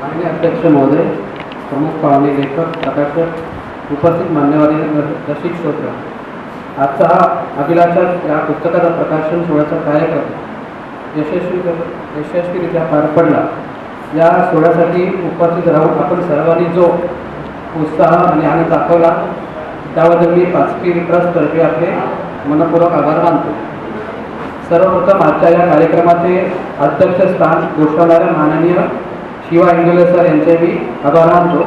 माननीय अध्यक्ष महोदय प्रमुख पाहुणे लेखक प्रकाशक उपस्थित मान्यवरी रसिक श्रोत्र आजचा हा अखिलाचा या पुस्तकाचा प्रकाशन सोहळ्याचा कार्यक्रम यशस्वी यशस्वीरित्या पार पडला. या सोहळ्यासाठी उपस्थित राहून आपण सर्वांनी जो उत्साह आणि आनंद दाखवला त्याबद्दल मी पाचपी ट्रस्टतर्फे आपले मनपूर्वक आभार मानतो. सर्वप्रथम आजच्या या कार्यक्रमाचे अध्यक्षस्थान घोषवणाऱ्या माननीय शिवा इंगोले सर यांचे मी आभार मानतो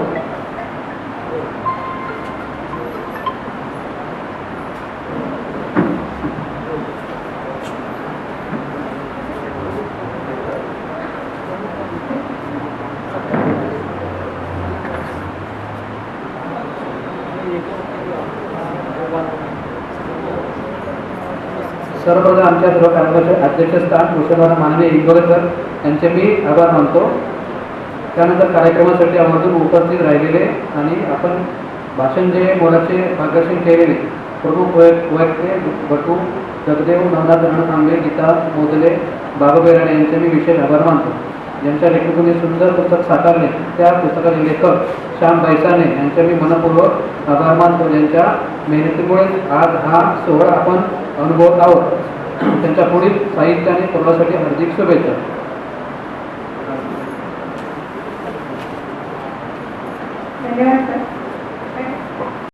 सर्वप्रथम आमच्या सर्व कार्यक्रमाचे अध्यक्षस्थान घोषवणारा माननीय इंगोले सर यांचे मी आभार मानतो त्यानंतर कार्यक्रमासाठी आवर्जून उपस्थित राहिलेले आणि आपण भाषण जे मोलाचे मार्गदर्शन केलेले प्रमुख वय वैयक्तिक बटू जगदेव नवनाथरण तांबे गीता मोदले बाबा बेराडे यांचे मी विशेष आभार मानतो. ज्यांच्या लेखकाने सुंदर पुस्तक साकारले त्या पुस्तकाचे लेखक श्याम बैसाने यांचे मी मनपूर्वक आभार मानतो. ज्यांच्या मेहनतीमुळे आज हा सोहळा आपण अनुभवत आहोत. त्यांच्या पुढील साहित्य आणि प्रवासासाठी हार्दिक शुभेच्छा. Beleza?